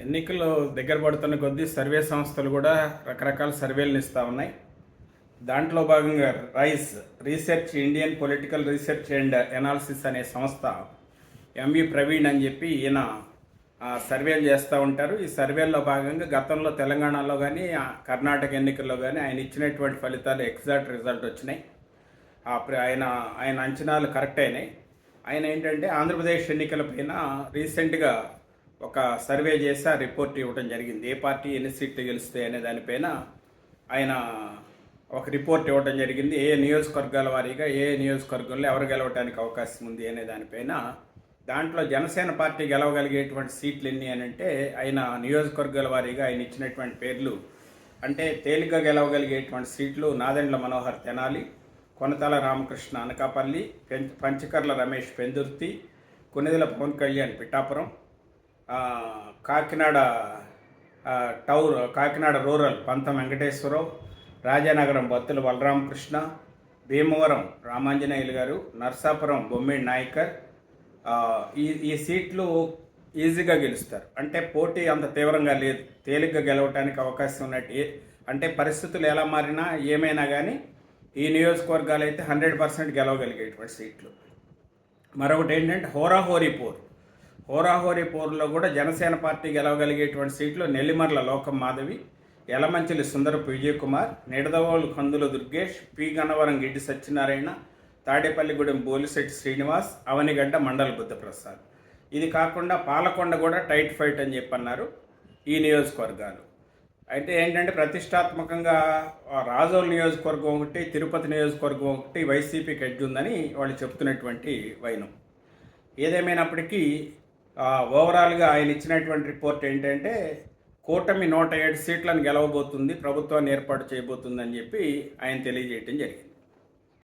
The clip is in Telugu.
ఎన్నికలు దగ్గర పడుతున్న కొద్దీ సర్వే సంస్థలు కూడా రకరకాల సర్వేలను ఇస్తూ ఉన్నాయి. దాంట్లో భాగంగా rise research Indian political research and analysis అనే సంస్థ ఎంవి ప్రవీణ్ అని చెప్పి ఈయన సర్వేలు చేస్తూ ఉంటారు. ఈ సర్వేల్లో భాగంగా గతంలో తెలంగాణలో కానీ కర్ణాటక ఎన్నికల్లో కానీ ఆయన ఇచ్చినటువంటి ఫలితాలు ఎగ్జాక్ట్ రిజల్ట్ వచ్చినాయి. ఆ ప్ర- ఆయన ఆయన అంచనాలు కరెక్ట్ అయినాయి. ఆయన ఏంటంటే ఆంధ్రప్రదేశ్ ఎన్నికల పైన రీసెంట్గా ఒక సర్వే చేసి ఆ రిపోర్ట్ ఇవ్వడం జరిగింది. ఏ పార్టీ ఎన్ని సీట్లు గెలుస్తాయి అనే దానిపైన ఆయన ఒక రిపోర్ట్ ఇవ్వడం జరిగింది. ఏ నియోజకవర్గాల వారీగా ఏ నియోజకవర్గంలో ఎవరు గెలవడానికి అవకాశం ఉంది అనే దానిపైన దాంట్లో జనసేన పార్టీ గెలవగలిగేటువంటి సీట్లు ఎన్ని అని అంటే ఆయన నియోజకవర్గాల వారీగా ఆయన ఇచ్చినటువంటి పేర్లు. అంటే తేలిగ్గా గెలవగలిగేటువంటి సీట్లు నాదెండ్ల మనోహర్ తెనాలి కొనతల రామకృష్ణ అనకాపల్లి పెం- పంచకర్ల రమేష్ పెందుర్తి కొనిదెల పవన్ కళ్యాణ్ పిఠాపురం కాకినాడ టౌర్ కాకినాడ రూరల్ పంతం వెంకటేశ్వరరావు రాజానగరం బత్తుల బలరామకృష్ణ భీమవరం రామాంజనేయులు గారు నర్సాపురం బొమ్మిడి నాయకర్ ఈ ఈ సీట్లు ఈజీగా గెలుస్తారు. అంటే పోటీ అంత తీవ్రంగా లేదు. తేలిగ్గా గెలవటానికి అవకాశం ఉన్నట్టు అంటే పరిస్థితులు ఎలా మారినా ఏమైనా కానీ ఈ నియోజకవర్గాలు అయితే హండ్రెడ్ పర్సెంట్ గెలవగలిగేటువంటి సీట్లు. మరొకటి ఏంటంటే హోరాహోరీ పోర్. హోరాహోరీ పోరులో కూడా జనసేన పార్టీ గెలవగలిగేటువంటి సీట్లు నెల్లిమర్ల లోకం మాధవి యలమంచిలి సుందరపు విజయ్ కుమార్ నిడదవోలు కందుల దుర్గేష్ పి గన్నవరం గిడ్డి సత్యనారాయణ తాడేపల్లిగూడెం బోలిశెట్టి శ్రీనివాస్ అవనిగడ్డ మండల బుద్ధప్రసాద్. ఇది కాకుండా పాలకొండ కూడా టైట్ ఫైట్ అని చెప్పన్నారు ఈ నియోజకవర్గాలు. అయితే ఏంటంటే ప్రతిష్టాత్మకంగా రాజోల్ నియోజకవర్గం ఒకటి తిరుపతి నియోజకవర్గం ఒకటి వైసీపీకి ఎడ్జ్ ఉందని వాళ్ళు చెప్తున్నటువంటి వైనం. ఏదేమైనప్పటికీ ఓవరాల్గా ఆయన ఇచ్చినటువంటి రిపోర్ట్ ఏంటంటే కూటమి నూట ఏడు సీట్లను గెలవబోతుంది ప్రభుత్వాన్ని ఏర్పాటు చేయబోతుందని చెప్పి ఆయన తెలియజేయటం జరిగింది.